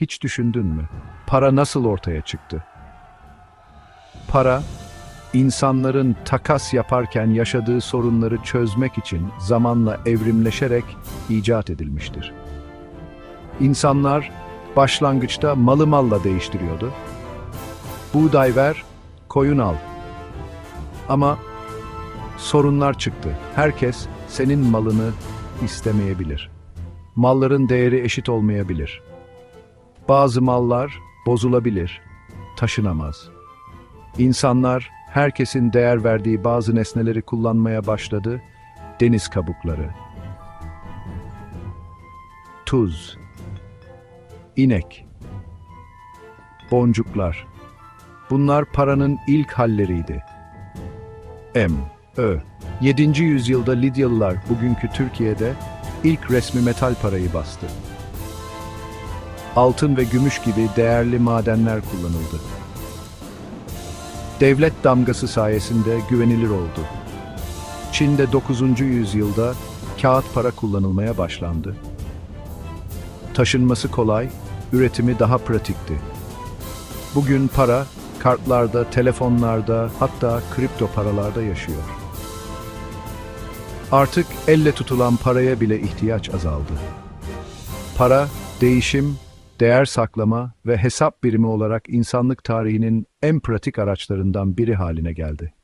Hiç düşündün mü? Para nasıl ortaya çıktı? Para, insanların takas yaparken yaşadığı sorunları çözmek için zamanla evrimleşerek icat edilmiştir. İnsanlar başlangıçta malı malla değiştiriyordu. Buğday ver, koyun al. Ama sorunlar çıktı. Herkes senin malını istemeyebilir. Malların değeri eşit olmayabilir. Bazı mallar bozulabilir, taşınamaz. İnsanlar herkesin değer verdiği bazı nesneleri kullanmaya başladı. Deniz kabukları, tuz, inek, boncuklar. Bunlar paranın ilk halleriydi. M, Ö. 7. yüzyılda Lidyalılar bugünkü Türkiye'de ilk resmi metal parayı bastı. Altın ve gümüş gibi değerli madenler kullanıldı. Devlet damgası sayesinde güvenilir oldu. Çin'de 9. yüzyılda kağıt para kullanılmaya başlandı. Taşınması kolay, üretimi daha pratikti. Bugün para kartlarda, telefonlarda, hatta kripto paralarda yaşıyor. Artık elle tutulan paraya bile ihtiyaç azaldı. Para, değişim, değer saklama ve hesap birimi olarak insanlık tarihinin en pratik araçlarından biri haline geldi.